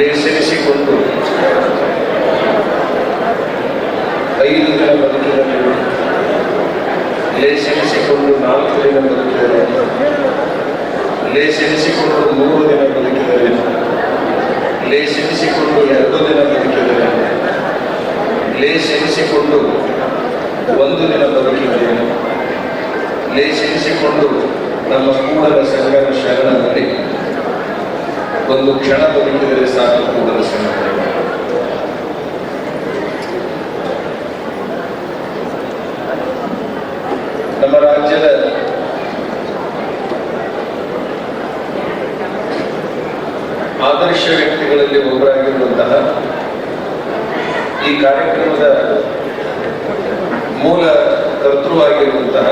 ಲೇಸರಿಸಿಕೊಂಡು ಐದು ದಿನ ಬದುಕಿದರು ಲೇಸರಿಸಿಕೊಂಡು ನಾಲ್ಕು ದಿನ ಬದುಕಿದರೆ ಲೇಸರಿಸಿಕೊಂಡು ಮೂರು ದಿನ ಬದುಕಿದರೆ ಲೇಸರಿಸಿಕೊಂಡು ಎರಡು ದಿನ ಬದುಕಿದರೆ ಲೇಸರಿಸಿಕೊಂಡು ಒಂದು ದಿನ ಬದುಕಿದರೆ ಲೇಸರಿಸಿಕೊಂಡು ನಮ್ಮ ಕೂಡಲ ಸಂಗಮ ಶರಣದಲ್ಲಿ ಒಂದು ಕ್ಷಣ ಬದುಕಿದರೆ ಸಾಕು ಕೂಡಲು ನಮ್ಮ ರಾಜ್ಯದ ಆದರ್ಶ ವ್ಯಕ್ತಿಗಳಲ್ಲಿ ಒಬ್ಬರಾಗಿರುವಂತಹ ಈ ಕಾರ್ಯಕ್ರಮದ ಮೂಲ ಕರ್ತೃವಾಗಿರುವಂತಹ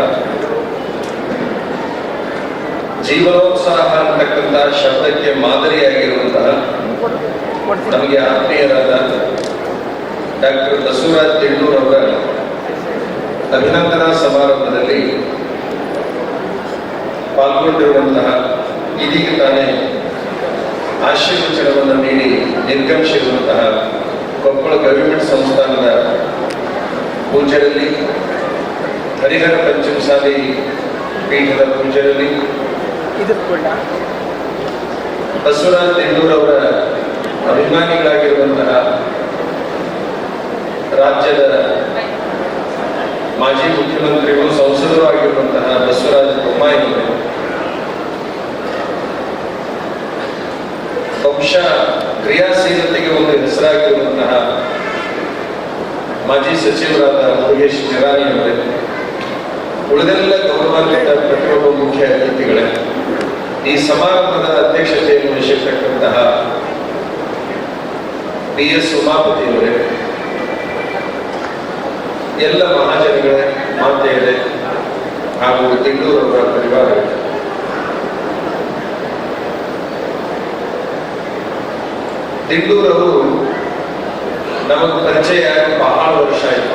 ಜೀವನೋತ್ಸಾಹ ಅಂತಕ್ಕಂತಹ ಶಬ್ದಕ್ಕೆ ಮಾದರಿಯಾಗಿರುವಂತಹ ನಮಗೆ ಆತ್ಮೀಯರಾದ ಡಾಕ್ಟರ್ ಬಸವರಾಜ್ ತೆಳ್ಳೂರ್ ಅವರ ಅಭಿನಂದನಾ ಸಮಾರಂಭದಲ್ಲಿ ಪಾಲ್ಗೊಂಡಿರುವಂತಹ ಇದೀಗ ತಾನೇ ಆಶೀರ್ವಚನವನ್ನು ನೀಡಿ ನಿರ್ಗಮಿಸಿರುವಂತಹ ಕೊಪ್ಪಳ ಗವಿಮಠ ಸಂಸ್ಥಾನದ ಪೂಜೆಯಲ್ಲಿ, ಹರಿಹರ ಪಂಚಮಸಾಲಿ ಪೀಠದ ಪೂಜ್ಯರಲ್ಲಿ ಬಸವರಾಜ್ ಅವರ ಅಭಿಮಾನಿಗಳಾಗಿರುವಂತಹ ರಾಜ್ಯದ ಮಾಜಿ ಮುಖ್ಯಮಂತ್ರಿಗಳು ಸಂಸದರು ಆಗಿರುವಂತಹ ಬಸವರಾಜ ಬೊಮ್ಮಾಯಿ ಬಹುಶಃ ಕ್ರಿಯಾಶೀಲತೆಗೆ ಒಂದು ಹೆಸರಾಗಿರುವಂತಹ ಮಾಜಿ ಸಚಿವರಾದ ಮುರುಗೇಶ್ ನಿರಾಣಿ ಅವರೇ. ಉಳಿದೆಲ್ಲ ಗೌರವಾನ್ವಿತ ಪ್ರತಿಯೊಬ್ಬ ಮುಖ್ಯ ಅತಿಥಿಗಳೇ. ಈ ಸಮಾರಂಭದ ಅಧ್ಯಕ್ಷತೆಯನ್ನು ವಹಿಸಿರ್ತಕ್ಕಂತಹ ಬಿ ಎಸ್ ಉಮಾಪತಿಯವರೇ, ಎಲ್ಲ ಮಹಾಜನಿಗಳೇ ಮಾತೆಯರೇ ಹಾಗೂ ತಿಂಗಳೂರವರ ಪರಿವಾರಗಳೇ ತಿಂಡೂರವರು ನಮಗೆ ಪರಿಚಯ ಬಹಳ ವರ್ಷ ಆಯಿತು.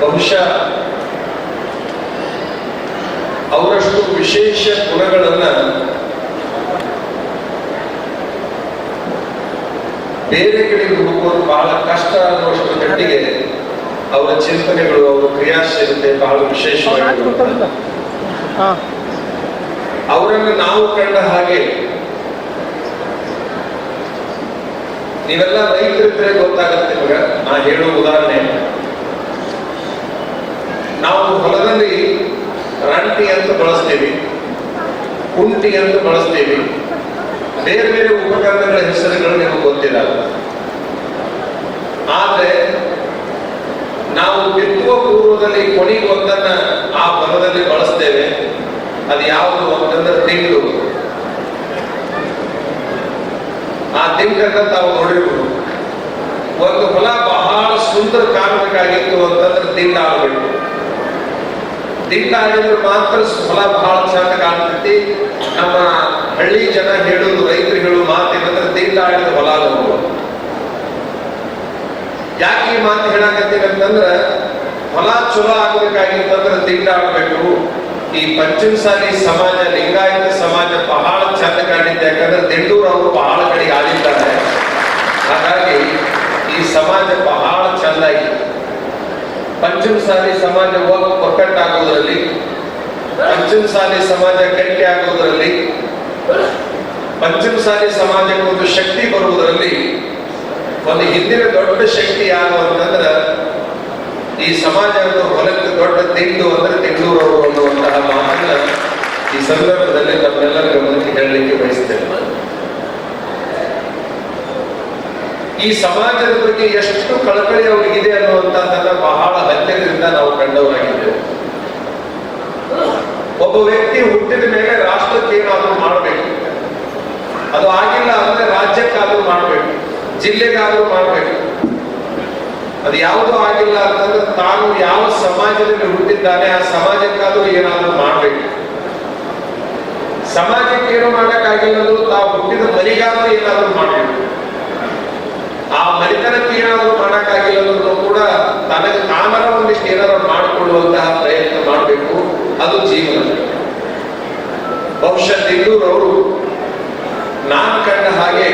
ಬಹುಶಃ ವಿಶೇಷ ಗುಣಗಳನ್ನ ಬೇರೆ ಕಡೆಗೆ ಹುಡುಕೋದು ಬಹಳ ಕಷ್ಟ ಅನ್ನುವಷ್ಟು ಮಟ್ಟಿಗೆ ಅವರ ಚಿಂತನೆಗಳು ಅವರ ಕ್ರಿಯಾಶೀಲತೆ ಬಹಳ ವಿಶೇಷವಾಗಿ ಅವರನ್ನು ನಾವು ಕಂಡ ಹಾಗೆ ನೀವೆಲ್ಲ ರೈತರಿದ್ರೆ ಗೊತ್ತಾಗುತ್ತೆ ಇವಾಗ. ನಾ ಹೇಳೋ ಉದಾಹರಣೆ. ನಾವು ಹೊಲದಲ್ಲಿ ರಂಟಿ ಅಂತ ಬಳಸ್ತೀವಿ, ಕುಂಟಿ ಅಂತ ಬಳಸ್ತೀವಿ. ಬೇರೆ ಬೇರೆ ಉಪಕರಣಗಳ ಹೆಸರುಗಳು ನಿಮಗೆ ಗೊತ್ತಿಲ್ಲ ಆದರೆ ನಾವು ಬಿತ್ತುವ ಪೂರ್ವದಲ್ಲಿ ಕೊನೆಗೆ ಒಂದನ್ನ ಆ ಬಲದಲ್ಲಿ ಬಳಸ್ತೇವೆ. ಅದು ಯಾವುದು ಅಂತಂದ್ರೆ ತಿಂಗಳು. ಆ ತಿಂಗಳನ್ನ ತಾವು ನೋಡಿರ್ಬೋದು. ಒಂದು ಹೊಲ ಬಹಳ ಸುಂದರ ಕಾರಣಕ್ಕಾಗಿತ್ತು ಅಂತಂದ್ರೆ ದಿಂಡ ದಿಂಡ ಆಗಿದ್ರೆ ಮಾತ್ರ ಹೊಲ ಬಹಳ ಚಂದ ಕಾಣ್ತೈತಿ. ನಮ್ಮ ಹಳ್ಳಿ ಜನ ಹೇಳುದು, ರೈತರು ಹೇಳುವ ಮಾತೇನಂದ್ರೆ ದಿಂಡ ಆಡಿದ ಹೊಲ ಯಾಕೆ ಈ ಮಾತು ಹೇಳಕತ್ತೀವಿ ಅಂತಂದ್ರೆ, ಹೊಲ ಚಲೋ ಆಗ್ಬೇಕಾಗಿತ್ತಂದ್ರೆ ದಿಂಡ ಆಡ್ಬೇಕು ಈ ಪಂಚಮಸಾಲಿ ಸಮಾಜ, ಲಿಂಗಾಯತ ಸಮಾಜ ಬಹಳ ಚಂದ ಕಾಣಿದ್ದೆ ಯಾಕಂದ್ರೆ ದಿಂಡೂರು ಅವರು ಬಹಳ ಕಡೆಗೆ ಆಡಿದ್ದಾರೆ ಹಾಗಾಗಿ ಈ ಸಮಾಜ ಬಹಳ ಚಂದಾಗಿ ಪಂಚಮಸಾಲಿ ಸಮಾಜ ಹೋಗಿ ಪಂಚಮ ಸಾಲಿ ಸಮಾಜ ಗಟ್ಟಿ ಪಂಚಮ ಸಾಲಿ ಸಮಾಜಕ್ಕೆ ಒಂದು ಶಕ್ತಿ ಬರುವುದರಲ್ಲಿ ಒಂದು ಹಿಂದಿನ ದೊಡ್ಡ ಶಕ್ತಿ ಯಾರು ಅಂತಂದ್ರೆ ಈ ಸಮಾಜವನ್ನು ಹೊಲಕ್ಕೆ ದೊಡ್ಡ ತಿಂಡು ಅಂದ್ರೆ ತಿಂಡೂರವರು ಅನ್ನುವಂತಹ ಮಾತನ್ನ ಈ ಸಂದರ್ಭದಲ್ಲಿ ನಮ್ಮೆಲ್ಲರ ಗಮನಕ್ಕೆ ಹೇಳಲಿಕ್ಕೆ ಬಯಸ್ತೇನೆ. ಈ ಸಮಾಜದ ಬಗ್ಗೆ ಎಷ್ಟು ಕಳಕಳಿ ಅವರಿಗಿದೆ ಅನ್ನುವಂಥದ್ದನ್ನ ಬಹಳ ಹತ್ತಿರದಿಂದ ನಾವು ಕಂಡವರಾಗಿದ್ದೇವೆ. ಒಬ್ಬ ವ್ಯಕ್ತಿ ಹುಟ್ಟಿದ ಮೇಲೆ ರಾಷ್ಟ್ರಕ್ಕೆ ಏನಾದರೂ ಮಾಡಬೇಕು. ಅದು ಆಗಿಲ್ಲ ಅಂದ್ರೆ ರಾಜ್ಯಕ್ಕಾದ್ರೂ ಮಾಡಬೇಕು, ಜಿಲ್ಲೆಗಾದ್ರೂ ಮಾಡಬೇಕು. ಅದು ಯಾವುದು ಆಗಿಲ್ಲ ಅಂತಂದ್ರೆ ತಾನು ಯಾವ ಸಮಾಜದಲ್ಲಿ ಹುಟ್ಟಿದ್ದಾನೆ, ಆ ಸಮಾಜಕ್ಕಾದ್ರೂ ಏನಾದ್ರೂ ಮಾಡಬೇಕು. ಸಮಾಜಕ್ಕೆ ಏನು ಮಾಡಕ್ಕಾಗಿಲ್ಲ ತಾವು ಹುಟ್ಟಿದ ಮರಿಗಾದ್ರೂ ಏನಾದ್ರೂ ಮಾಡಬೇಕು. ಆ ಮನೆತನಕ್ಕೆ ಏನಾದರೂ ಮಾಡಕ್ಕಾಗಿಲ್ಲ ಕೂಡ ತನಗೆ ತಾನರ ಒಂದಿಷ್ಟು ಏನಾದರೂ ಮಾಡಿಕೊಳ್ಳುವಂತಹ ಪ್ರಯತ್ನ ಮಾಡಬೇಕು. ಅದು ಜೀವನ. ಬಹುಶಃ ದಿಲ್ಲೂರವರು ನಾನು ಕಂಡ ಹಾಗೆ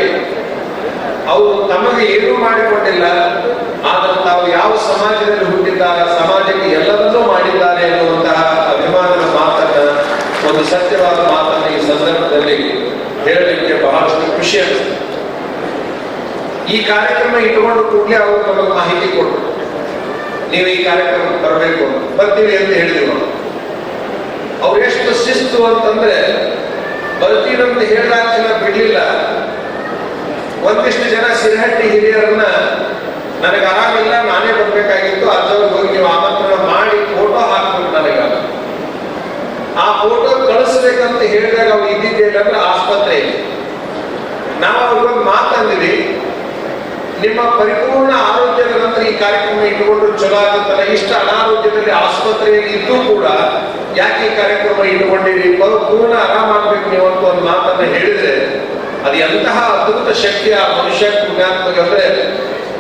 ಅವರು ತಮಗೆ ಏನೂ ಮಾಡಿಕೊಂಡಿಲ್ಲ, ಆದರೆ ತಾವು ಯಾವ ಸಮಾಜದಲ್ಲಿ ಹುಟ್ಟಿದ್ದಾರೆ, ಸಮಾಜಕ್ಕೆ ಎಲ್ಲವನ್ನೂ ಮಾಡಿದ್ದಾರೆ ಎನ್ನುವಂತಹ ಅಭಿಮಾನದ ಮಾತನ್ನ, ಒಂದು ಸತ್ಯವಾದ ಮಾತನ್ನ ಈ ಸಂದರ್ಭದಲ್ಲಿ ಹೇಳಲಿಕ್ಕೆ ಬಹಳಷ್ಟು ಖುಷಿ ಅನಿಸ್ತದೆ ಈ ಕಾರ್ಯಕ್ರಮ ಇಟ್ಟುಕೊಂಡು ಕೂಡಲೇ ಅವರು ನಮಗೆ ಮಾಹಿತಿ ಕೊಟ್ಟರು. ನೀವು ಈ ಕಾರ್ಯಕ್ರಮಕ್ಕೆ ಬರಬೇಕು ಬರ್ತೀವಿ ಅಂತ ಹೇಳಿದ್ರು. ಅವ್ರು. ಎಷ್ಟು ಶಿಸ್ತು ಅಂತಂದ್ರೆ ಬರ್ತೀವಿ ಅಂತ ಜನ ಬಿಡ್ಲಿಲ್ಲ. ಒಂದಿಷ್ಟು ಜನ ಸಿರಿಹಟ್ಟಿ ಹಿರಿಯರನ್ನ, ನನಗೆ ಆರಾಮಿಲ್ಲ, ನಾನೇ ಬರ್ಬೇಕಾಗಿತ್ತು ಅದ್ರಲ್ಲಿ ಹೋಗಿ ನೀವು ಆಮಂತ್ರಣ ಮಾಡಿ ಫೋಟೋ ಹಾಕ್ಬೇಕು ನನಗ ಆ ಫೋಟೋ ಕಳಿಸ್ಬೇಕಂತ ಹೇಳಿದಾಗ ಅವ್ರು ಇದ್ದಿದ್ದೇನೆ ಅಂದ್ರೆ ಆಸ್ಪತ್ರೆ ನಾವು ಅವ್ರಿಗೊಂದು ಮಾತಂದಿವಿ ನಿಮ್ಮ ಪರಿಪೂರ್ಣ ಆರೋಗ್ಯದ ಈ ಕಾರ್ಯಕ್ರಮ ಇಟ್ಟುಕೊಂಡು ಚಲೋ ಆಗುತ್ತಲ್ಲ ಇಷ್ಟ ಅನಾರೋಗ್ಯದಲ್ಲಿ ಆಸ್ಪತ್ರೆಯಲ್ಲಿ ಇದ್ದು ಕೂಡ ಯಾಕೆ ಈ ಕಾರ್ಯಕ್ರಮ ಇಟ್ಟುಕೊಂಡಿರಿ ಪೂರ್ಣ ಆರಾಮಾಗಬೇಕು ನೀವು ಅಂತ ಒಂದು ಮಾತನ್ನ ಹೇಳಿದ್ರೆ, ಅದು ಎಂತಹ ಅದ್ಭುತ ಶಕ್ತಿ ಆ ಮನುಷ್ಯ ಪುಣ್ಯಾತ್ಮಕ ಅಂದ್ರೆ,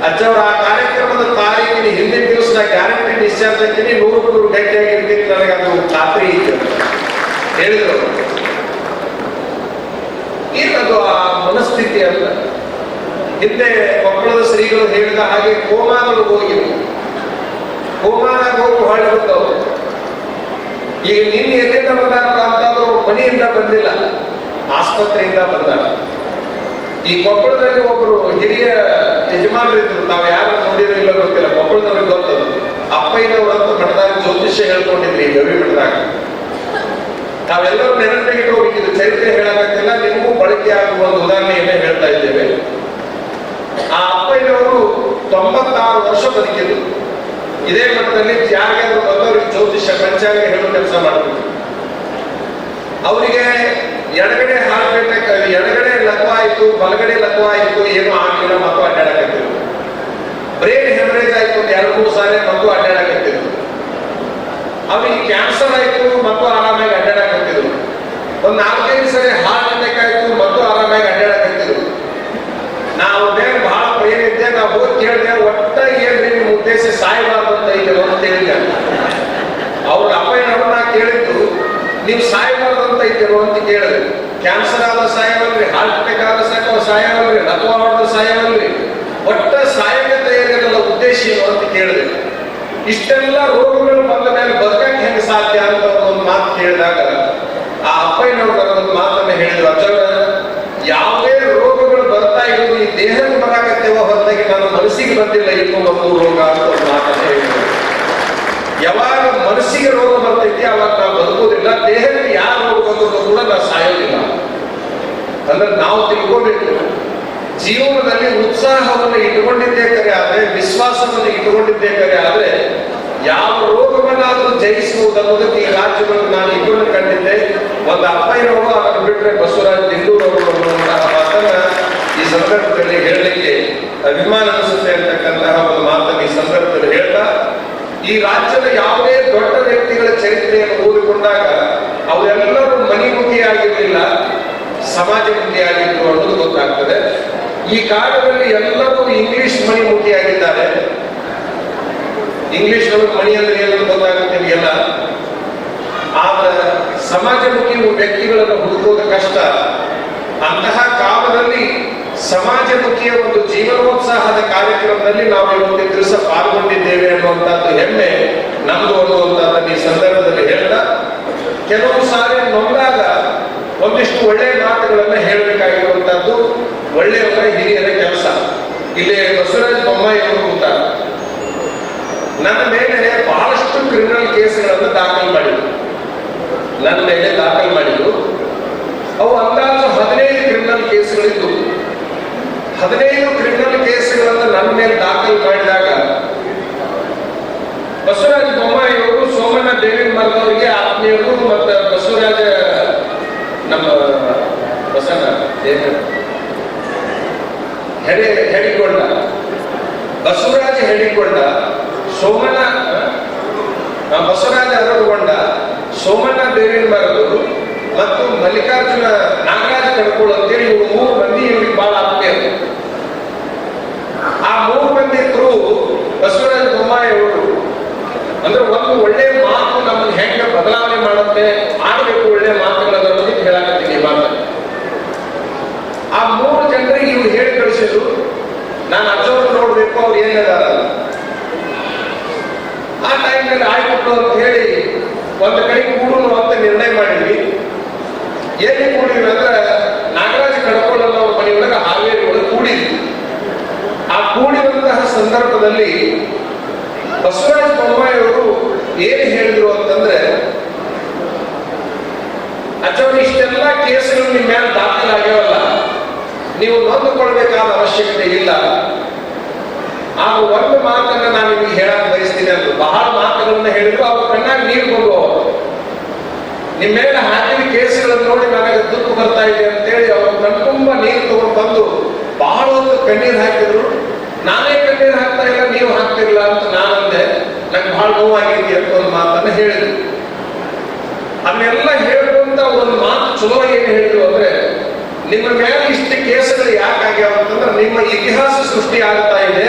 ಅಜ್ಜವರ ಆ ಕಾರ್ಯಕ್ರಮದ ತಾರೀಕಿನ ಹಿಂದಿನ ದಿವಸ ಗ್ಯಾರಂಟಿ ಡಿಸ್ಚಾರ್ಜ್ ಆಗ್ತೀನಿ ನೂರು ನೂರು ಗಂಟೆಯಾಗಿ ಇರ್ತೀನಿ ನನಗೆ ಅದು ಖಾತ್ರಿ ಇತ್ತು ಹೇಳಿದ್ರು. ಏನದು ಆ ಮನಸ್ಥಿತಿ ಅಲ್ಲ ಹಿಂದೆ ಕೊಪ್ಪಳದ ಶ್ರೀಗಳು ಹೇಳಿದ ಹಾಗೆ ಕೋಮಾಗಳು ಹೋಗಿ ಕೋಮಾನ ಹೋಗಿ ಬಂದವು. ಈಗ ನಿನ್ನೆ ಎಲ್ಲಿಂದ ಬಂದಾರಲ್ಲ ಅಂತಂದ್ರು ಮನೆಯಿಂದ ಬಂದಿಲ್ಲ, ಆಸ್ಪತ್ರೆಯಿಂದ ಬಂದಾರ ಈ ಕೊಪ್ಪಳದಲ್ಲಿ ಒಬ್ರು ಹಿರಿಯ ಯಜಮಾನರಿದ್ರು, ನಾವು ಯಾರು ನೋಡಿರೋ ಇಲ್ಲ ಗೊತ್ತಿಲ್ಲ, ಕೊಪ್ಪಳದವ್ರಿಗೆ ಗೊತ್ತದು ಅಪ್ಪಯ್ಯನವರಂತೂ ಮಠದಾಗ ಜ್ಯೋತಿಷ್ಯ ಹೇಳ್ಕೊಂಡಿದ್ರಿ, ಗವಿ ಮಠದಾಗ. ನಾವೆಲ್ಲರೂ ನೆನಪಿಗೆ ಹೋಗಿದ್ದು, ಚರಿತ್ರೆ ಹೇಳಬೇಕಿಲ್ಲ ನಿಮಗೂ ಬಳಕೆ ಆಗುವ ಒಂದು ಉದಾಹರಣೆಯನ್ನೇ ಹೇಳ್ತಾ ಇದ್ದೇವೆ. ಆ ಅಪ್ಪಯ್ಯನವರು ತೊಂಬತ್ತಾರು ವರ್ಷ ಬದುಕಿದ್ರು ಇದೇ ಮಟ್ಟದಲ್ಲಿ ಯಾರಿಗಾದ್ರೂ ಬಂದವರಿಗೆ ಜ್ಯೋತಿಷ್ಯ ಪಂಚಾಂಗ ಹೇಳೋ ಕೆಲಸ ಮಾಡಬೇಕು ಅವರಿಗೆ ಎಡಗಡೆ ಹಾಕಬೇಕು ಎಡಗಡೆ ಲಕ್ವಾಯಿತು ಆಯ್ತು ಬಲಗಡೆ ಲಕ್ವಾಯಿತು ಆಯ್ತು ಏನು ಆಗಿಲ್ಲ ಮತ್ತು ಅಡ್ಡಾಡಕತ್ತಿದ್ರು. ಬ್ರೇನ್ ಹೆಮರೇಜ್ ಆಯಿತು ಒಂದು ಎರಡು ಮೂರು ಸಾರಿ ಮತ್ತು ಅಡ್ಡಾಡಕತ್ತಿದ್ರು. ಅವರಿಗೆ ಕ್ಯಾನ್ಸರ್ ಆಯಿತು ಮತ್ತು ಆರಾಮಾಗಿ ಅಡ್ಡಾಡಕತ್ತಿದ್ರು. ಒಂದು ನಾಲ್ಕೈದು ಸರಿ ಹಾರ್ಟ್ ಅಟ್ಯಾಕ್ ಆಯ್ತು ಮತ್ತು ಆರಾಮಾಗಿ ಅಡ್ಡಾಡಕತ್ತಿದ್ರು. ನಾವು ಹೋಗಿ ಕೇಳಿದೆ ಒಟ್ಟ ಏನ್ರಿ ನಿಮ್ಮ ಉದ್ದೇಶ ಸಾಯಬಾರ್ದು ಅಂತ ಐತೆ ಅಂತ ಹೇಳಿದೆ ಅವ್ರ ಅಪ್ಪಯ್ಯನವ್ರು ನಾ ಕೇಳಿದ್ದು, ನೀವು ಸಾಯಬಾರ್ದು ಅಂತ ಇದ್ದೀರೋ ಅಂತ ಕೇಳಿದ್ರು. ಕ್ಯಾನ್ಸರ್ ಆದ ಸಾಯವಲ್ರಿ ಹಾರ್ಟ್ ಅಟ್ಯಾಕ್ ಆದ ಸಾಕೋ ಸಾಯವಲ್ರಿ ಲಕ್ವ ಮಾಡಿದ ಸಾಯವಲ್ರಿ ಒಟ್ಟ ಸಾಯಕ ತಯಾರಿರಲ್ಲ ಉದ್ದೇಶ ಏನು ಅಂತ ಕೇಳಿದೆ. ಇಷ್ಟೆಲ್ಲ ರೋಗಗಳು ಬಂದ ಮೇಲೆ ಬದುಕಕ್ಕೆ ಹೆಂಗೆ ಸಾಧ್ಯ ಅಂತ ಒಂದು ಮಾತು ಕೇಳಿದಾಗ, ಆ ಅಪ್ಪಯ್ಯನವ್ರು ಒಂದು ಮಾತನ್ನ ಹೇಳಿದ್ರು ಅಜ್ಜವ್ರ ಯಾವುದೇ ರೋಗಗಳು ಬರ್ತಾ ಇರೋದು ಈ ದೇಹಕ್ಕೆ ಬರಾಕತ್ತೇವೋ ನನ್ನ ಮನಸ್ಸಿಗೆ ಬಂದಿಲ್ಲ ಇನ್ನು ಒಂದು ರೋಗ ಅಂತ ಒಂದು ಮಾತನ್ನ ಯಾವಾಗ ಮನಸ್ಸಿಗೆ ರೋಗ ಬರ್ತೈತಿ, ಅವಾಗ ನಾವು ಬದುಕೋದಿಲ್ಲ, ದೇಹಕ್ಕೆ ಯಾವ ರೋಗ ಬಂದರೂ ಕೂಡ ನಾವು ಸಾಯೋದಿಲ್ಲ. ಅಂದ್ರೆ ನಾವು ತಿಳ್ಕೋಬೇಕು, ಜೀವನದಲ್ಲಿ ಉತ್ಸಾಹವನ್ನು ಇಟ್ಟುಕೊಂಡಿದ್ದೇ ಕರೆ ಆದ್ರೆ, ವಿಶ್ವಾಸವನ್ನು ಇಟ್ಟುಕೊಂಡಿದ್ದೇ ಕರೆ ಆದ್ರೆ, ಯಾವ ರೋಗವನ್ನಾದರೂ ಜಯಿಸುವುದು ಅನ್ನೋದಕ್ಕೆ ಈ ರಾಜ್ಯವನ್ನು ನಾನು ಇಬ್ಬರನ್ನು ಕಂಡಿದ್ದೆ. ಒಂದು ಅಪ್ಪಯ್ಯನವರು ಅದನ್ನು ಬಿಟ್ಟರೆ ಬಸವರಾಜ್ ದಿಲ್ಲೂರವರು ಅನ್ನುವಂತಹ ಮಾತನ್ನ ಈ ಸಂದರ್ಭದಲ್ಲಿ ಹೇಳಲಿಕ್ಕೆ ಅಭಿಮಾನ ಅನಿಸುತ್ತೆ ಅಂತಕ್ಕಂತಹ ಒಂದು ಮಾತನ್ನು ಈ ಸಂದರ್ಭದಲ್ಲಿ ಹೇಳ್ತಾ, ಈ ರಾಜ್ಯದ ಯಾವುದೇ ದೊಡ್ಡ ವ್ಯಕ್ತಿಗಳ ಚರಿತ್ರೆಯನ್ನು ಓದಿಕೊಂಡಾಗ ಅವರೆಲ್ಲರೂ ಮನಿಮುಖಿಯಾಗಿರಲಿಲ್ಲ ಸಮಾಜಮುಖಿಯಾಗಿದ್ರು ಅನ್ನೋದು ಗೊತ್ತಾಗ್ತದೆ. ಈ ಕಾಲದಲ್ಲಿ ಎಲ್ಲರೂ ಇಂಗ್ಲಿಷ್ ಮಣಿಮುಖಿಯಾಗಿದ್ದಾರೆ. ಇಂಗ್ಲಿಷ್ ಒಳಗೆ ಮಣಿ ಅಂದ್ರೆ ಏನಂತ ಗೊತ್ತಾಗುತ್ತೆ ನಿಮಗೆಲ್ಲ? ಆದ್ರೆ ಸಮಾಜಮುಖಿ ವ್ಯಕ್ತಿಗಳನ್ನು ಹುಡುಕೋದು ಕಷ್ಟ. ಅಂತಹ ಕಾಲದಲ್ಲಿ ಸಮಾಜಮುಖಿಯ ಒಂದು ಜೀವನೋತ್ಸಾಹದ ಕಾರ್ಯಕ್ರಮದಲ್ಲಿ ನಾವು ಇವತ್ತಿನ ದಿವಸ ಪಾಲ್ಗೊಂಡಿದ್ದೇವೆ ಅನ್ನುವಂಥದ್ದು ಹೆಮ್ಮೆ. ನಮ್ದು ಅನ್ನುವಂಥದ್ದನ್ನು ಈ ಸಂದರ್ಭದಲ್ಲಿ ಹೇಳ್ತಾ ಕೆಲವು ಸಾರಿ ನೊಂದಾಗ ಒಂದಿಷ್ಟು ಒಳ್ಳೆಯ ಮಾತುಗಳನ್ನು ಹೇಳಬೇಕಾಗಿರುವಂತಹದ್ದು ಒಳ್ಳೆಯವರ ಹಿರಿಯರ ಕೆಲಸ. ಇಲ್ಲಿ ಬಸವರಾಜ ಬೊಮ್ಮಾಯಿ ಅವರು ನನ್ನ ಮೇಲೆ ಬಹಳಷ್ಟು ಕ್ರಿಮಿನಲ್ ಕೇಸ್ಗಳನ್ನು ದಾಖಲು ಮಾಡಿದ್ರು. ನನ್ನ ಮೇಲೆ ದಾಖಲು ಮಾಡಿದ್ರು. ಅವು ಅಂದಾಜು ಹದಿನೈದು ಕ್ರಿಮಿನಲ್ ಕೇಸ್ಗಳಿದ್ದು ಹದಿನೈದು ಕ್ರಿಮಿನಲ್ ಕೇಸ್ಗಳನ್ನು ನನ್ನ ಮೇಲೆ ದಾಖಲು ಮಾಡಿದಾಗ ಬಸವರಾಜ ಬೊಮ್ಮಾಯಿ ಅವರು ಸೋಮಣ್ಣ ದೇವೇಂದ್ರ ಅವರಿಗೆ ಆತ್ಮೀಯರು ಮತ್ತು ಬಸವರಾಜ ನಮ್ಮ ಬಸಣ್ಣ ಹೆಡೆ ಹೇಳಿಕೊಂಡ ಬಸವರಾಜ ಹೇಳಿಕೊಂಡ ಸೋಮಣ್ಣ ಬಸವರಾಜ ಅರಳುಗೊಂಡ ಸೋಮಣ್ಣ ದೇವಿನ ಮರದವರು ಮತ್ತು ಮಲ್ಲಿಕಾರ್ಜುನ ನಾಗರಾಜ ಕಡ್ಕೋಳು ಅಂತೇಳಿ ಇವರು ಮೂರು ಮಂದಿ ಇವರಿಗೆ ಬಹಳ ಆತ್ಮೀಯ ಆ ಮೂರು ಮಂದಿ ಇದ್ರು ಬಸವರಾಜ ಬೊಮ್ಮಾಯಿಯವರು ಅಂದ್ರೆ ಒಂದು ಒಳ್ಳೆ ಮಾತು ನಮ್ಮನ್ನು ಹೆಂಗೆ ಬದಲಾವಣೆ ಮಾಡುತ್ತೆ ಆಡ್ಬೇಕು ಒಳ್ಳೆ ಮಾತುಗಳನ್ನ ಹೇಳಕತ್ತೀನಿ ಮಾತು. ಆ ಮೂರು ಜನರಿಗೆ ಇವ್ರು ಹೇಳಿ ಕಳಿಸಿದ್ರು, ನಾನು ಅರ್ಜೋರ್ ನೋಡ್ಬೇಕು, ಅವ್ರು ಏನ್ ಆ ಆ ಟೈಮ್ನಲ್ಲಿ ಆಯ್ಕೊಟ್ಟು ಅಂತ ಹೇಳಿ, ಒಂದು ಕಡೆ ಕೂಡ ಅಂತ ನಿರ್ಣಯ ಮಾಡಿ ಏನೇ ಕೂಡಿದ್ವಿ ಅಂದ್ರೆ ನಾಗರಾಜ ಕಡ್ಕೊಳ್ಳಲ್ಲ ಅವ್ರ ಮನೆಯೊಳಗೆ ಹಾವೇರಿ ಒಳಗೆ ಆ ಕೂಡಿದಂತಹ ಸಂದರ್ಭದಲ್ಲಿ ಬಸವರಾಜ ಬೊಮ್ಮಾಯಿಯವರು ಏನು ಹೇಳಿದ್ರು ಅಂತಂದ್ರೆ ಅಚ್ಚವ್ರು ಇಷ್ಟೆಲ್ಲ ಕೇಸುಗಳು ನಿಮ್ಮ ಮೇಲೆ ದಾಖಲಾಗ್ಯವಲ್ಲ, ನೀವು ನೊಂದುಕೊಳ್ಬೇಕಾದ ಅವಶ್ಯಕತೆ ಇಲ್ಲ. ಆ ಒಂದು ಮಾತನ್ನ ನಾನು ನಿಮಗೆ ಹೇಳಕ್ ಬಯಸ್ತೀನಿ ಅಂತ ಬಹಳ ಮಾತುಗಳನ್ನ ಹೇಳಿದ್ರು, ಅವ್ರ ಕಣ್ಣಾಗ ನೀರು ಬಂದು ನಿಮ್ಮ ಮೇಲೆ ಹಾಕಿದ ಕೇಸುಗಳನ್ನು ನೋಡಿ ನನಗೆ ದುಃಖ ಬರ್ತಾ ಇದೆ ಅಂತೇಳಿ ಅವ್ರ ಕಣ್ತುಂಬ ನೀರು ತಗೊಂಡು ಬಂದು ಬಹಳ ಹೊತ್ತು ಕಣ್ಣೀರು ಹಾಕಿದ್ರು. ನಾನೇ ಕಣ್ಣೀರು ಹಾಕ್ತಾ ಇಲ್ಲ, ನೀವು ಹಾಕ್ತಿರ್ಲಿಲ್ಲ ಅಂತ ನಾನಂದೆ. ನಂಗೆ ಬಹಳ ನೋವಾಗಿದೆ ಅಂತ ಒಂದು ಮಾತನ್ನು ಹೇಳಿದ್ರು. ಅದನ್ನೆಲ್ಲ ಹೇಳುವಂತ ಒಂದು ಮಾತು ಚಲೋ ಏನು ಹೇಳಿದ್ರು ಅಂದ್ರೆ, ನಿಮ್ಮ ಮೇಲೆ ಇಷ್ಟು ಕೇಸುಗಳು ಯಾಕಾಗ್ಯಾವ ಅಂತಂದ್ರೆ ನಿಮ್ಮ ಇತಿಹಾಸ ಸೃಷ್ಟಿ ಆಗ್ತಾ ಇದೆ,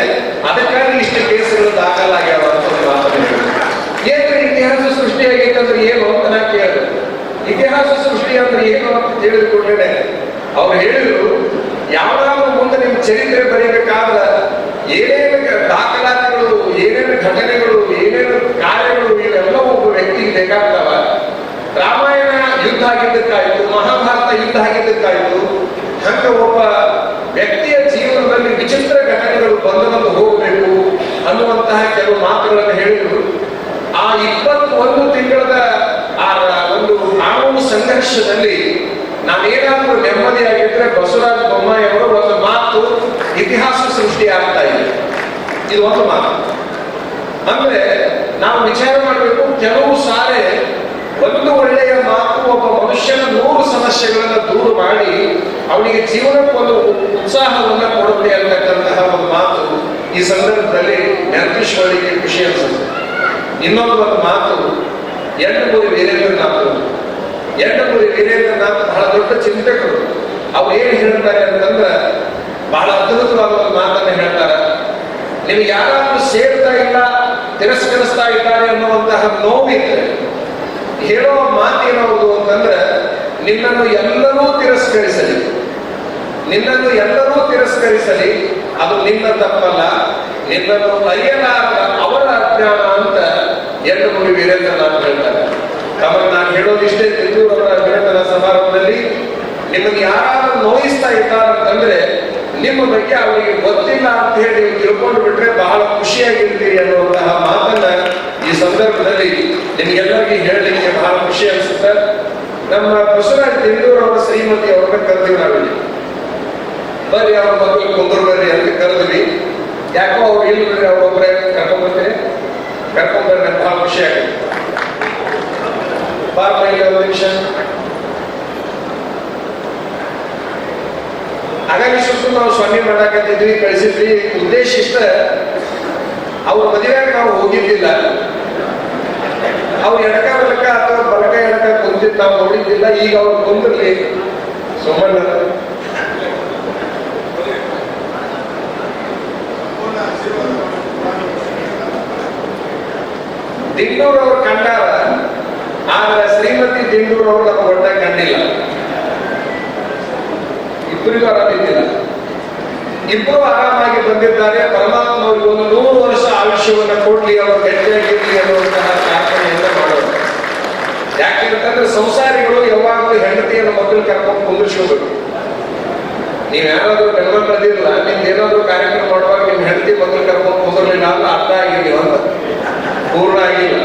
ಅದಕ್ಕಾಗಿ ಇಷ್ಟು ಕೇಸುಗಳು ದಾಖಲಾಗ್ಯಾವ ಅಂತ ಒಂದು ಮಾತನ್ನ ಹೇಳಿದ್ರು ಏನ್ರಿ ಇತಿಹಾಸ ಸೃಷ್ಟಿ ಆಗೈತೆ ಅಂದ್ರೆ ಏನು ಅಂತ ನಾ ಕೇಳಿದೆ ಇತಿಹಾಸ ಸೃಷ್ಟಿ ಅಂದ್ರೆ ಏನು ಅಂತ ತಿಳಿದುಕೊಂಡೇನೆ. ಅವ್ರು ಹೇಳಿದ್ರು, ಯಾವ್ದಾದ್ರು ಮುಂದೆ ನಿಮ್ ಚರಿತ್ರೆ ಬರೀಬೇಕಾದ್ರೆ ಏನೇನು ದಾಖಲಾತಿಗಳು, ಏನೇನು ಘಟನೆಗಳು, ಏನೇನು ಕಾರ್ಯಗಳು ಇವೆಲ್ಲ ಒಬ್ಬ ವ್ಯಕ್ತಿಗೆ ಬೇಕಾಗ್ತಾವ. ರಾಮಾಯಣ ಯುದ್ಧ ಆಗಿದ್ದಕ್ಕಾಯ್ತು, ಮಹಾಭಾರತ ಯುದ್ಧ ಆಗಿದ್ದಕ್ಕಾಯ್ತು, ಹಂಗ ಒಬ್ಬ ವ್ಯಕ್ತಿಯ ಜೀವನದಲ್ಲಿ ವಿಚಿತ್ರ ಘಟನೆಗಳು ಬಂದು ಬಂದು ಹೋಗಬೇಕು ಅನ್ನುವಂತಹ ಕೆಲವು ಮಾತುಗಳನ್ನು ಹೇಳಿದ್ರು. ಆ ಇಪ್ಪತ್ತೊಂದು ತಿಂಗಳದ ಆ ಒಂದು ಕಾನೂನು ಸಂಘರ್ಷದಲ್ಲಿ ನಾನೇನಾದ್ರೂ ನೆಮ್ಮದಿಯಾಗಿದ್ರೆ ಬಸವರಾಜ ಬೊಮ್ಮಾಯಿ ಅವರು ಒಂದು ಮಾತು ಇತಿಹಾಸ ಸೃಷ್ಟಿ ಆಗ್ತಾ ಇದೆ. ಇದು ಒಂದು ಮಾತು. ಅಂದ್ರೆ ನಾವು ವಿಚಾರ ಮಾಡಬೇಕು, ಕೆಲವು ಸಾರಿ ಒಂದು ಒಳ್ಳೆಯ ಮಾತು ಒಬ್ಬ ಮನುಷ್ಯನ ನೂರು ಸಮಸ್ಯೆಗಳನ್ನು ದೂರ ಮಾಡಿ ಅವನಿಗೆ ಜೀವನಕ್ಕೊಂದು ಉತ್ಸಾಹವನ್ನ ಕೊಡುತ್ತೆ ಅಂತಕ್ಕಂತಹ ಒಂದು ಮಾತು ಈ ಸಂದರ್ಭದಲ್ಲಿ ನೆನಪಿಸಿಕೊಳ್ಳಿಕ್ಕೆ ಖುಷಿ ಅನಿಸುತ್ತೆ. ಇನ್ನೊಂದು ಒಂದು ಮಾತು ಎಂಟಮೂರಿ ವೀರೇಂದ್ರನಾಥ್ ಎಂಟಮೂರಿ ವೀರೇಂದ್ರನಾಥ್ ಬಹಳ ದೊಡ್ಡ ಚಿಂತಕರು. ಅವ್ರು ಏನು ಹೇಳ್ತಾರೆ ಅಂತಂದ್ರೆ ಬಹಳ ಅದ್ಭುತವಾದ ಒಂದು ಮಾತನ್ನು ಹೇಳ್ತಾರೆ. ನಿಮ್ಗೆ ಯಾರಾದ್ರೂ ಸೇರ್ತಾ ಇಲ್ಲ, ತಿರಸ್ಕರಿಸ್ತಾ ಇದ್ದಾರೆ ಅನ್ನುವಂತಹ ನೋವಿದ್ರೆ, ಹೇಳೋ ಮಾತೇನವುದು ಅಂತಂದ್ರೆ, ನಿನ್ನನ್ನು ಎಲ್ಲರೂ ತಿರಸ್ಕರಿಸಲಿ. ನಿನ್ನನ್ನು ಎಲ್ಲರೂ ತಿರಸ್ಕರಿಸಲಿ. ಅದು ನಿನ್ನ ತಪ್ಪಲ್ಲ. ನಿನ್ನನ್ನು ಅರಿಯಲಾರದ ಅವರ ಅಜ್ಞಾನ ಅಂತ ಎರಡು ಮುಡಿ ವೀರೇಂದ್ರನಾಥ್ ಹೇಳ್ತಾರೆ. ತಮಗೆ ನಾನು ಹೇಳೋದಿಷ್ಟೇ ತಿಂದೂರವರ ವೀರೇಂದ್ರ ಸಮಾರಂಭದಲ್ಲಿ ನಿಮಗೆ ಯಾರಾದ್ರೂ ನೋಯಿಸ್ತಾ ಇದ್ದಾರಂತಂದ್ರೆ ನಿಮ್ಮ ಬಗ್ಗೆ ಅವರಿಗೆ ಗೊತ್ತಿಲ್ಲ ಅಂತ ಹೇಳಿ ತಿಳ್ಕೊಂಡು ಬಿಟ್ರೆ ಬಹಳ ಖುಷಿಯಾಗಿರ್ತೀರಿ ಅನ್ನುವಂತಹ ಮಾತನ್ನ ಈ ಸಂದರ್ಭದಲ್ಲಿ ನಿಮ್ಗೆಲ್ಲರಿಗೂ ಹೇಳಲಿಕ್ಕೆ ಬಹಳ ಖುಷಿ ಅನಿಸುತ್ತೆ. ನಮ್ಮ ಬಸವರಾಜ್ ಅವರ ಶ್ರೀಮತಿ ಅವ್ರನ್ನ ಕರೆದಿವಿ ನಾವಿಲ್ಲಿ. ಬರ್ರಿ, ಅವ್ರ ಮಕ್ಕಳು ಕುಂದ್ರು ಬರ್ರಿ ಅಂತ ಕರೆದ್ವಿ. ಯಾಕೋ ಅವ್ರು ಇಲ್ಲಿ ಬರ್ರಿ ಅವ್ರೊಬ್ಬರೇ ಕರ್ಕೊಂಡ್ಬರ್ತೀರಿ ಕರ್ಕೊಂಡ್ಬರ್ರಿ ಅಂತ ಬಹಳ ಖುಷಿ ಆಗುತ್ತೆ ಬಾರ್ ಮೈಲಿ ಹಾಗಾಗಿ ಸುತ್ತು ನಾವು ಸ್ವಾಮಿ ಮಾಡಾಕತ್ತಿದ್ವಿ ಕಳಿಸಿದ್ವಿ ಉದ್ದೇಶ ಇಷ್ಟ ಅವ್ರ ಮದುವೆಯಾಗ ನಾವು ಹೋಗಿದ್ದಿಲ್ಲ ಅವ್ರು ಎಡಕ ಬಲಕ ಅಥವಾ ಬಲಕ ಎಡಕ ಕುಂತಿದ್ದು ನಾವು ನೋಡಿದ್ದಿಲ್ಲ ಈಗ ಅವ್ರು ಕುಂದಿರ್ಲಿ. ಸೋಮಣ್ಣ ದಿಂಡೂರ್ ಅವ್ರು ಕಂಡಾರ, ಆದ್ರೆ ಶ್ರೀಮತಿ ದಿಂಡೂರ್ ಅವರು ನಮ್ಮ ಒಟ್ಟ ಕಂಡಿಲ್ಲ ಇಬ್ಬರಿಗೂ ಆರಾಮಿದ್ದಿಲ್ಲ ಇಬ್ಬರು ಆರಾಮಾಗಿ ಬಂದಿದ್ದಾರೆ. ಪರಮಾತ್ಮ ಅವರಿಗೆ ಒಂದು ನೂರು ವರ್ಷ ಆಯುಷ್ಯವನ್ನ ಕೊಡ್ಲಿ, ಅವರು ಗಟ್ಟಿಯಾಗಿರ್ಲಿ ಅನ್ನುವಂತಹ ಪ್ರಾರ್ಥನೆಯನ್ನ ಮಾಡೋದು ಯಾಕೆಂತಂದ್ರೆ ಸಂಸಾರಿಗಳು ಯಾವಾಗಲೂ ಹೆಂಡತಿಯನ್ನು ಮೊದಲು ಕರ್ಕೊಂಡು ಕುಂದಿರ್ಸ್ಕೋಬೇಕು. ನೀವ್ ಯಾರಾದ್ರೂ ಬೆಂಬಲ ಬಂದಿಲ್ಲ ನಿಮ್ದು ಏನಾದ್ರು ಕಾರ್ಯಕ್ರಮ ಮಾಡುವಾಗ ನಿಮ್ ಹೆಂಡತಿ ಮೊದಲು ಕರ್ಕೊಂಡು ಕುಂದಿರ್ಲಿಲ್ಲ ಅಂತ ಅರ್ಥ ಆಗಿಲ್ಲ ಅಂತ. ಪೂರ್ಣ ಆಗಿಲ್ಲ.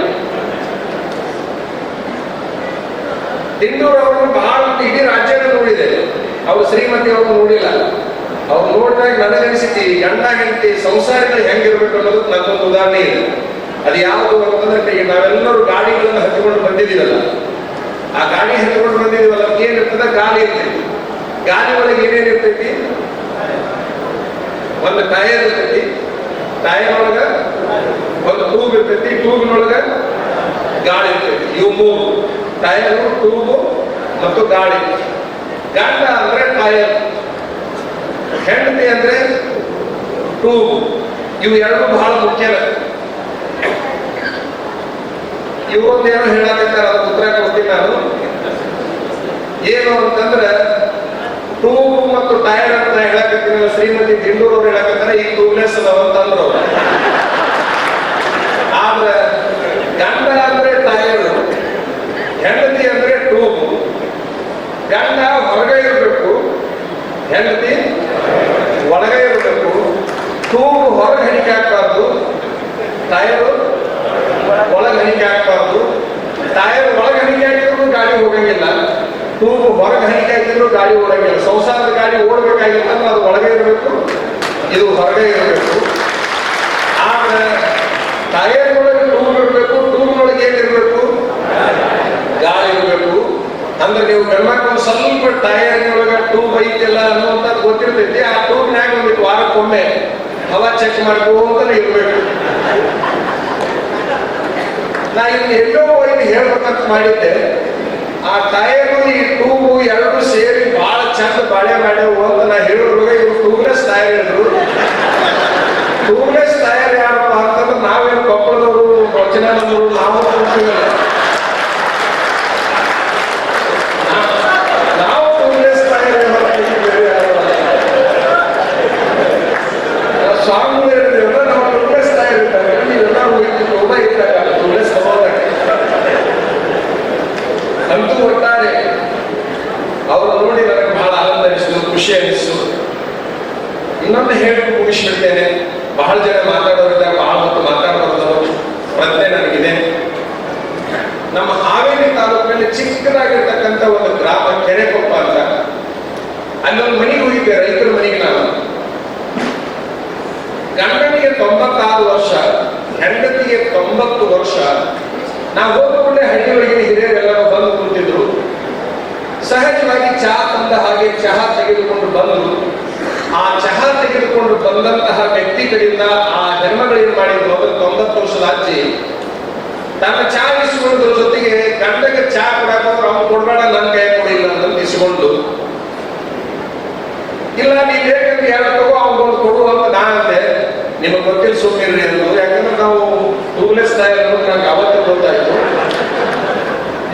ಅವರು ಬಹಳ ಇಡೀ ರಾಜ್ಯನ ನೋಡಿದೆ. ಅವ್ರು ಶ್ರೀಮತಿ ಅವರು ನೋಡಿಲ್ಲ. ಅವ್ರು ನೋಡಿದಾಗ ನನಗನಿಸಿತಿ ಗಂಡ ಹೆಂಡತಿ ಸಂಸಾರಿಗಳು ಹೆಂಗಿರ್ಬೇಕು ಅನ್ನೋದು ನನ್ನೊಂದು ಉದಾಹರಣೆ ಇದೆ. ಅದು ಯಾವುದು ಅಂತಂದ್ರೆ ನಾವೆಲ್ಲರೂ ಗಾಡಿಗಳನ್ನು ಹತ್ತಿಕೊಂಡು ಬಂದಿದ್ದೀವಲ್ಲ. ಆ ಗಾಡಿ ಹತ್ತಿಕೊಂಡು ಬಂದಿದ್ದೀವಲ್ಲ ಏನಿರ್ತದೆ? ಗಾಳಿ ಇರ್ತೈತಿ ಗಾಳಿ ಒಳಗೆ ಏನೇನಿರ್ತೈತಿ? ಒಂದು ಟೈರ್ ಇರ್ತೈತಿ. ಒಳಗ ಒಂದು ಟೂಬ್ ಇರ್ತೈತಿ ಟೂಬ್ನೊಳಗ ಗಾಳಿ ಇರ್ತೈತಿ. ಇವು ಮೂರು. ಟೈರು ಟ್ಯೂಬು ಮತ್ತು ಗಾಳಿ. ಗಂಡ ಅಂದ್ರೆ ಟೈರ್ ಹೆಂಡತಿ ಅಂದ್ರೆ ಟೂಬ್ ಇವು ಎರಡು ಬಹಳ ಮುಖ್ಯ ಇವೊಂದು ಏನೋ ಹೇಳಕತ್ತಾರ ಅದು ಉತ್ತರ ಕೊಡ್ತೀನಿ ನಾನು. ಏನು ಅಂತಂದ್ರೆ ಟೂಬ್ ಮತ್ತು ಟೈರ್ ಅಂತ ಹೇಳಕತ್ತೀನಿ ಹೇಳಕತ್ತಾರ ಶ್ರೀಮತಿ ದಿಂಡೂರ್ ಅವ್ರು ಹೇಳಕಂದ್ರೆ ಈ ಟೂಬ್ಲೆಸ್ ಅದಾವ ಅಂತಂದ್ರು. ಆದ್ರೆ ಗಂಡ ಅಂದ್ರೆ ಟೈರ್ ಹೆಂಡತಿ ಅಂದ್ರೆ ಟೂಬ್ ಗಂಡ ಹೊರಗೆ ಇರಬೇಕು, ಹೆಂಡತಿ ಒಳಗೆ ಇರಬೇಕು. ಟೂಬ್ ಹೊರಗೆ ಹಣಿಕೆ ಹಾಕ್ಬಾರ್ದು ಟೈರ್ ಒಳಗೆ ಹಣಿಕೆ ಹಾಕ್ಬಾರ್ದು ಟೈರ್ ಒಳಗೆ ಹಣಿಕೆ ಹಾಕಿದ್ರು ಗಾಡಿ ಹೋಗಂಗಿಲ್ಲ. ಟೂಬ್ ಹೊರಗೆ ಹಣಿಕೆ ಹಾಕಿದ್ರು ಗಾಡಿ ಓಡಂಗಿಲ್ಲ ಸಂಸಾರದ ಗಾಡಿ ಓಡಬೇಕಾಗಿಲ್ಲ. ಅದು ಒಳಗೆ ಇರಬೇಕು. ಇದು ಹೊರಗೆ ಇರಬೇಕು. ಆದ್ರೆ ಟೈರ್ ಒಳಗೆ ಟೂಬ್ ಇರಬೇಕು. ಟೂಬ್ ಒಳಗೆ ಏನಿರಬೇಕು ಗಾಳಿ ಇರಬೇಕು. ಅಂದ್ರೆ ನೀವು ಗಂಡ್ಮಕ್ಳು ಸ್ವಲ್ಪ ಟೈರ್ ಒಳಗೆ ಟೂಬ್ ಐತಿಲ್ಲ ಅನ್ನುವಂಥದ್ದು ಗೊತ್ತಿರ್ತೈತಿ. ಆ ಟೂಬ್ನಾಗ ಒಂದಿಟ್ಟು ವಾರಕ್ಕೊಮ್ಮೆ ಹವಾ ಚೆಕ್ ಮಾಡ್ಕೊಂತಾನೆ ಇರಬೇಕು. ನಾ ಇಲ್ಲಿ ಎಲ್ಲೋ ಇದು ಹೇಳ್ಬೇಕಂತ ಮಾಡಿದ್ದೆ. ಆ ಟೈರು ಈ ಟೂಬು ಎರಡು ಸೇರಿ ಬಹಳ ಚಂದ ಬಾಳೆ ಬಾಳೆ ಅಂತ ನಾ ಹೇಳಿದ್ರುವಾಗ ಇವ್ರು ಟೂಬ್ಲೆಸ್ ಟೈರ್ ಹೇಳಿದ್ರು ಟೂಬ್ಲೆಸ್ ಟೈರ್ ಯಾರಪ್ಪ ಅಂತಂದ್ರೆ ನಾವೇನು ಕೊಪ್ಪಳದವರು ವಚನದವರು ನಾವು ಟೂಬ್ಲೆಸ್ ಟೈರ್ ಸ್ವಾಮಿ ಹೇಳಿದ್ರಲ್ಲ ನಾವು ಟೂಬ್ಲೆಸ್ ಟೈರ್ ಇರ್ತಾರೆ ನೀವೆಲ್ಲ ಹೋಗಿ ಟೂಬ ಇದ್ದಾಗ ಟೂಬ್ಲೆಸ್ ತಗೋದಾಗ ಅಂತೂ ಒಟ್ಟಾರೆ ಅವರು ನೋಡಿ ನನಗೆ ಬಹಳ ಆನಂದ ಅನಿಸಿತು ಖುಷಿ ಅನಿಸ್ತು. ಇನ್ನೊಂದು ಹೇಳಿ ಮುಗಿಸ್ಬಿಡ್ತೇನೆ ಬಹಳ ಜನ ಮಾತಾಡೋರಿದ್ದಾಗ ಬಹಳ ಮತ್ತು ಮಾತಾಡಬಾರ್ದು ಪ್ರಜ್ಞೆ ನನಗಿದೆ. ನಮ್ಮ ಹಾವೇರಿ ತಾಲೂಕಿನಲ್ಲಿ ಚಿಕ್ಕದಾಗಿರ್ತಕ್ಕಂಥ ಒಂದು ಗ್ರಾಮ ಕೆರೆಕೊಪ್ಪ ಅಂತ. ಅಲ್ಲೊಂದು ಮನೆಗೆ ಹೋಗಿದ್ದೆ ರೈತರ ಮನೆಗೆ ನಾನು. ಗಂಡನಿಗೆ ತೊಂಬತ್ತಾರು ವರ್ಷ, ಹೆಂಡತಿಗೆ ತೊಂಬತ್ತು ವರ್ಷ. ನಾವು ಹೋದ ಕೂಡಲೇ ಹಳ್ಳಿ ಒಳಗಿನ ಹಿರಿಯರೆಲ್ಲರೂ ಬಂದು ಕುಂತಿದ್ರು. ಸಹಜವಾಗಿ ಚಹಾ ತಂದ ಹಾಗೆ ಚಹಾ ತೆಗೆದುಕೊಂಡು ಬಂದರು ಆ ಚಹಾ ತೆಗೆದುಕೊಂಡು ಬಂದಂತಹ ವ್ಯಕ್ತಿಗಳಿಂದ ಆ ಜನ್ಮಗಳಿಂದ ಮಾಡಿದ್ರು? ಅವರು ತೊಂಬತ್ತು ವರ್ಷದ ಅಜ್ಜಿ ತನ್ನ ಚಹಾ ಇಸ್ಕೊಳ್ಳೋದ್ರ ಜೊತೆಗೆ ಗಂಡಗೆ ಚಹಾ ಕೊಡಕ ಅವ್ನು ಕೊಡಬೇಡ, ನನ್ನ ಕೈ ಕೊಡಿಲ್ಲ ಅಂತ ಇಸ್ಕೊಂಡು ಇಲ್ಲ ನೀವ್ ಬೇಕಂದ್ರೆ ಎರಡು ತಗೋ ಅವ್ನಿಗೊಂದು ಕೊಡು ಅಂತ ನಾ ಅಂದೆ ನಿಮಗೆ ಗೊತ್ತಿಲ್ಲ ಸುಮ್ಮನಿರ್ರಿ ಅಂದ್ರು ಯಾಕಂದ್ರೆ ನಾವು ಟೂಬ್ಲೆಸ್ ಟೈರ್ ಅನ್ನೋದು ನಂಗೆ ಅವತ್ತೇ ಗೊತ್ತಾಯ್ತು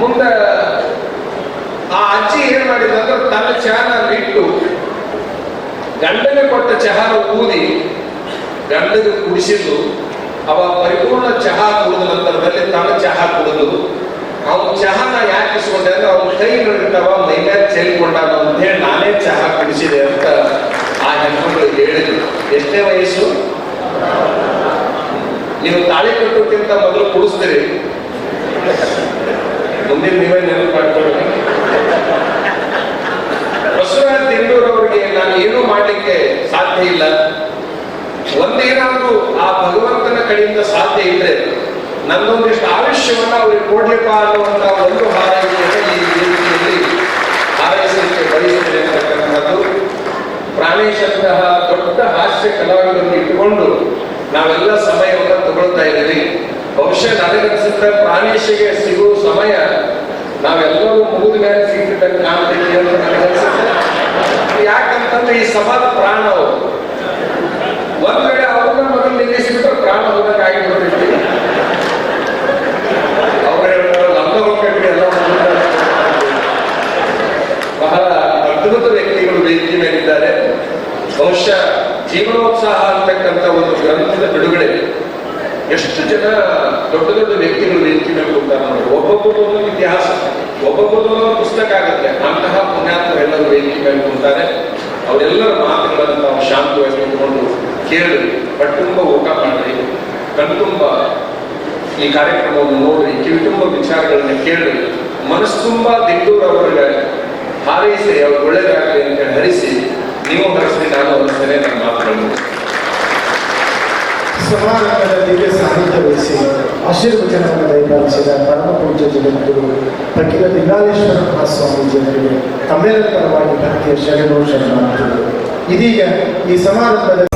ಮುಂದೆ ಆ ಅಜ್ಜಿ ಏನ್ ಮಾಡಿದ್ರು ಅಂದ್ರೆ ತನ್ನ ಚಹಾನ ಬಿಟ್ಟು ಗಂಡಗೆ ಕೊಟ್ಟ ಚಹಾನ ಊದಿ ಗಂಡಗೆ ಕುಡಿಸಿದ್ದು, ಅವ ಪರಿಪೂರ್ಣ ಚಹಾ ಕುಡಿದ ನಂತರದಲ್ಲಿ ತನ್ನ ಚಹಾ ಕುಡಿದು, ಅವನು ಚಹಾನ ಯಾಕೆ ಇಸ್ಕೊಂಡೆ ಅಂದ್ರೆ ಅವನ ಕೈ ನಡಿತಾವ ಮೈಮ್ಯಾಗ ಮೇಲೆ ಚೆಲ್ಕೊಂಡಾಗ ಅಂತ ಹೇಳಿ ನಾನೇ ಚಹಾ ಕುಡಿಸಿದೆ ಅಂತ ಆ ಹೆಣ್ಮಗಳು ಹೇಳಿದ್ರು. ಎಷ್ಟೇ ವಯಸ್ಸು? ನೀವು ತಾಳಿ ಕಟ್ಟೋಕ್ಕಿಂತ ಮೊದಲು ಕುಡಿಸ್ತೀರಿ. ಮುಂದಿನ ನೀವೇ ನೆನಪು ಮಾಡ್ಕೊಳ್ಳಿ ಬಸವರಾಜ್ ದಿಂಡೂರ್ ಅವರಿಗೆ ನಾನು ಏನೂ ಮಾಡಲಿಕ್ಕೆ ಸಾಧ್ಯ ಇಲ್ಲ ಒಂದೇನಾದ್ರೂ ಆ ಭಗವಂತನ ಕಡೆಯಿಂದ ಸಾಧ್ಯ ಇದ್ರೆ ನನ್ನೊಂದಿಷ್ಟು ಅವರಿಗೆ ಕೊಡ್ಲಿಪ್ಪ ಅನ್ನುವಂತ ಒಂದು ಹಾರೈಕೆಯನ್ನು ಈ ವೇದಿಕೆಯಲ್ಲಿ ಹಾರೈಸಲಿಕ್ಕೆ ಬಯಸ್ತೇನೆ ಅಂತಕ್ಕಂಥದ್ದು. ಪ್ರಾಣೇಶಂತಹ ದೊಡ್ಡ ಹಾಸ್ಯ ಕಲಾವಿದರನ್ನು ಇಟ್ಟುಕೊಂಡು ನಾವೆಲ್ಲ ಸಮಯವನ್ನು ತಗೊಳ್ತಾ ಇದ್ದೀವಿ. ಬಹುಶಃ ನನಗನ್ಸುತ್ತೆ ಪ್ರಾಣೇಶಿಗೆ ಸಿಗುವ ಸಮಯ ನಾವೆಲ್ಲರೂ ಮುಗಿದ ಮೇಲೆ ಅಂತ ನನಗನ್ಸುತ್ತೆ. ಯಾಕಂತಂದ್ರೆ ಈ ಸಮಾಜ ಪ್ರಾಣ ಅವರು ಒಂದ್ ವೇಳೆ ಅವ್ರನ್ನ ಮೊದಲು ನಿಲ್ಲಿಸಿಬಿಟ್ರೆ ಪ್ರಾಣ ಹೋದಂಗೆ ಆಗಿಬಿಡ್ತೈತಿ ಅವ್ರು ಹೇಳ್ತಾರೆ ನಮ್ದು ಹೋಗ್ಬೇಕ್ರಿ ಎಲ್ಲ ಮುಗಿದ ಬಹಳ ಅದ್ಭುತ ವ್ಯಕ್ತಿಗಳು ವೇದಿಕೆ ಮೇಲಿದ್ದಾರೆ ಬಹುಶಃ ಜೀವನೋತ್ಸಾಹ ಅಂತಕ್ಕಂಥ ಒಂದು ಗ್ರಂಥದ ಬಿಡುಗಡೆ ಎಷ್ಟು ಜನ ದೊಡ್ಡ ದೊಡ್ಡ ವ್ಯಕ್ತಿಗಳು ನೋಡಿ ಒಬ್ಬೊಬ್ಬರು ಇತಿಹಾಸ. ಒಬ್ಬೊಬ್ಬರು ಪುಸ್ತಕ ಆಗುತ್ತೆ. ಅಂತಹ ಪುಣ್ಯಾತ್ಮರೆಲ್ಲರೂ ವೇದಿಕೆ ಮೇಲೆ ಅವರೆಲ್ಲರ ಮಾತುಗಳನ್ನು ನಾವು ಶಾಂತವಾಗಿ ನಿಂತ್ಕೊಂಡು ಕೇಳಿ ಕಣ್ತುಂಬ ಊಟ ಮಾಡ್ರಿ. ಕಣ್ತುಂಬ ಈ ಕಾರ್ಯಕ್ರಮವನ್ನು ನೋಡಿ ಕಿವಿತುಂಬ ವಿಚಾರಗಳನ್ನ ಕೇಳಿ ಮನಸ್ಸು ತುಂಬಾ ಅವರಿಗೆ ಹಾರೈಸಿ ಅವ್ರು ಒಳ್ಳೇದಾಗಲಿ ಅಂತ ಹರಿಸಿ ನೀವು ಹರಿಸಿ ನಾನು ಹರಿಸ್ತೇನೆ ನನ್ನ ಮಾತುಗಳನ್ನು ಸಮಾರಂಭದ ದಿವ್ಯ ಸಾಹಿತ್ಯ ವಹಿಸಿ ಆಶೀರ್ವಚನವನ್ನು ದಯಪಾಲಿಸಿದ ಪರಮ ಪೂಜ್ಯ ಜಗದ್ಗುರು ಫಕೀರ ಲಿಂಗಾಲೇಶ್ವರ ಮಹಾಸ್ವಾಮೀಜಿಯವರಿಗೆ ತಮ್ಮೆಲ್ಲರ ಪರವಾಗಿ ಭಕ್ತಿಯ ಶರಣು ಶರಣಾರ್ಥಿಗಳು ಇದೀಗ ಈ ಸಮಾರಂಭದ